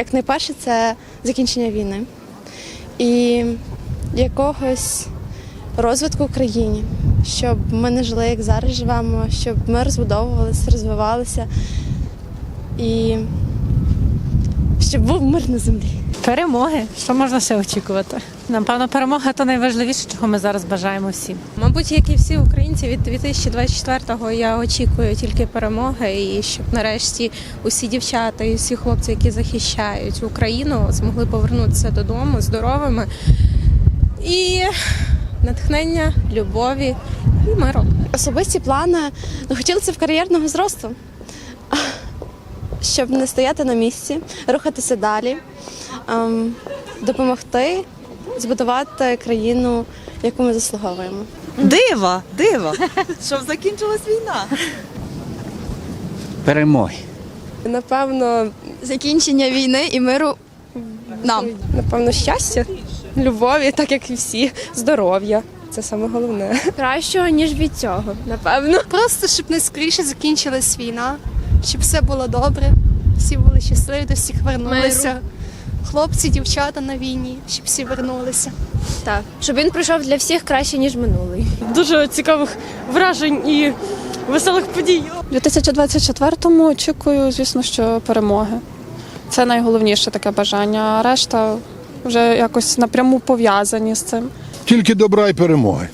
Як найперше, це закінчення війни і якогось розвитку в країні, щоб ми не жили, як зараз живемо, щоб ми розбудовувалися, розвивалися і щоб був мир на землі. Перемоги. Що можна ще очікувати? Напевно, перемога то найважливіше, чого ми зараз бажаємо всім. Мабуть, як і всі українці, від 2024-го я очікую тільки перемоги, і щоб нарешті усі дівчата і всі хлопці, які захищають Україну, змогли повернутися додому здоровими і натхнення, любові і миру. Особисті плани ну, хотілося б кар'єрного зросту, щоб не стояти на місці, рухатися далі, допомогти збудувати країну, яку ми заслуговуємо. Дива, дива, щоб закінчилась війна. перемоги. Напевно, закінчення війни і миру нам. Напевно, щастя, любові, так як і всі, здоров'я. Це саме головне. Кращого, ніж від цього, напевно. Просто щоб не скоріше закінчилась війна, щоб все було добре, всі були щасливі, до всіх вернулися. Хлопці, дівчата на війні, щоб всі вернулися. Так. Щоб він пройшов для всіх краще, ніж минулий. дуже цікавих вражень і веселих подій. У 2024-му очікую, звісно, що перемоги. Це найголовніше таке бажання, а решта вже якось напряму пов'язані з цим. Тільки добра і перемоги.